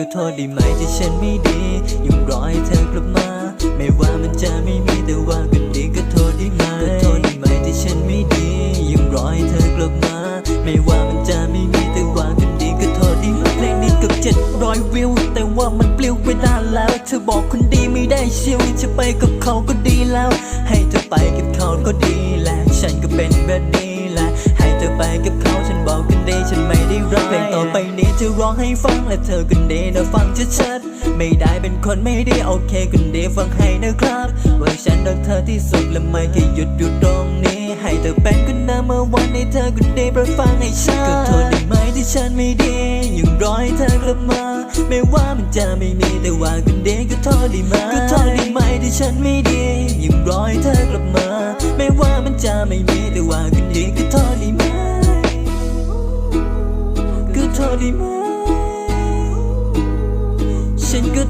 ก็โทษได้ไหมที่ฉันไม่ดี ยังรอให้เธอกลับมา ไม่ว่ามันจะไม่มีแต่ว่าก็ดีก็โทษได้ไหมก็โทษได้ไหมที่ฉันไม่ดี ยังรอให้เธอกลับมา ไม่ว่ามันจะไม่มีแต่ว่าก็ดีก็โทษได้ไหมเพลงนี้เกับเจ็ดร้อยวิว แต่ว่ามันปลิวไปนานแล้ว เธอบอกคนดีไม่ได้เชิวจะไปกับเขาก็ดีแล้ว ให้เธอไปกับเขาก็ดีแหละฉันก็เป็นแบบนี้แหละให้เธอไปกับเขา จะร้องให้ฟังและเธอกันดีนะฟังชัดๆไม่ได้เป็นคนไม่ดีโอเคกันดีฟังให้นะครับ ว่าฉันรักเธอที่สุดและไม่เคยหยุดอยู่ตรงนี้ ให้เธอเป็นคนเดิมเมื่อวันให้เธอกันดีโปรดฟังให้ชัดก็โทษได้ไหมที่ฉันไม่ดียังรอให้เธอกลับมา ไม่ว่ามันจะไม่มีแต่ว่ากันดีก็โทษได้ไหมก็โทษได้ไหมที่ฉันไม่ดียังรอให้เธอกลับมา ไม่ว่ามันจะไม่มีแต่ว่ากันดีก็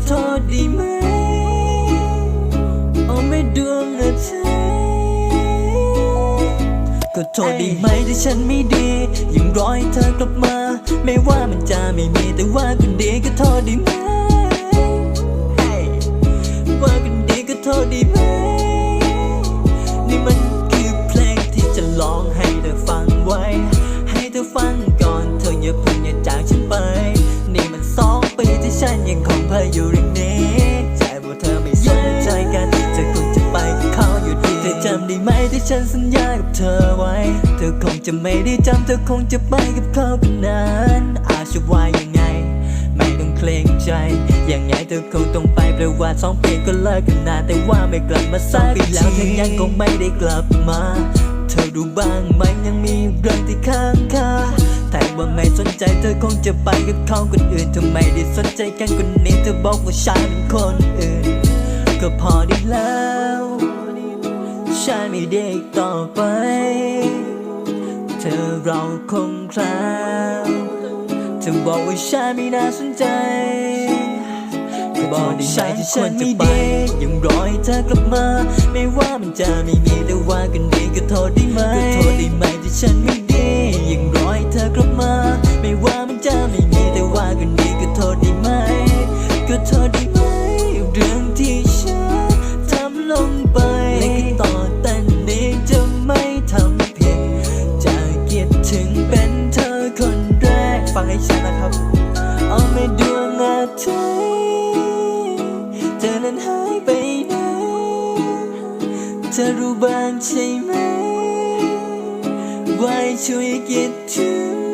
โทษดีไหมเอาไม่ดวงนะเธอก็โทษได้ไหมที่ฉันไม่ดี ยังรอยเธอกลับมา ไม่ว่ามันจะไม่มีแต่ว่ากันดีก็โทษได้ไหมว่ากันดีก็โทษได้ไหม ฉันสัญญากับเธอไว้ เธอคงจะไม่ได้จำเธอคงจะไปกับเขากันนั้นอาจจะว่ายังไง ไม่ต้องเคลงใจอย่างไงเธอคงต้องไปแปลว่าสองปีก็เลิกกันนานแต่ว่าไม่กลับมาสักปีแล้วเธอยังคงไม่ได้กลับมา เธอรู้บ้างไหมยังมีเรื่องที่ค้างคาแต่ว่าไม่สนใจเธอคงจะไปกับเขาคนอื่นเธอไม่ได้สนใจกันคนนี้เธอบอกว่าฉันเป็นคนอื่น ก็พอได้แล้ว ฉันไม่ได้อีกต่อไป เธอเราคงคราวเธอบอกว่าฉันไม่น่าสนใจบอกได้ไหมที่ฉันไม่ดียังรอให้เธอกลับมา ไม่ว่ามันจะไม่มีแต่ว่ากันดีก็โทษได้ไหมก็โทษได้ไหมที่ฉันไม่ดียังรอให้เธอกลับมา ไม่ว่ามันจะไม่มีแต่ว่ากันดีก็โทษได้ไหมก็โทษได้ ดวงอาทิตย์เธอนั้นหายไปไหนเธอรู้บ้างใช่ไหมว่าช่วยคิดถึง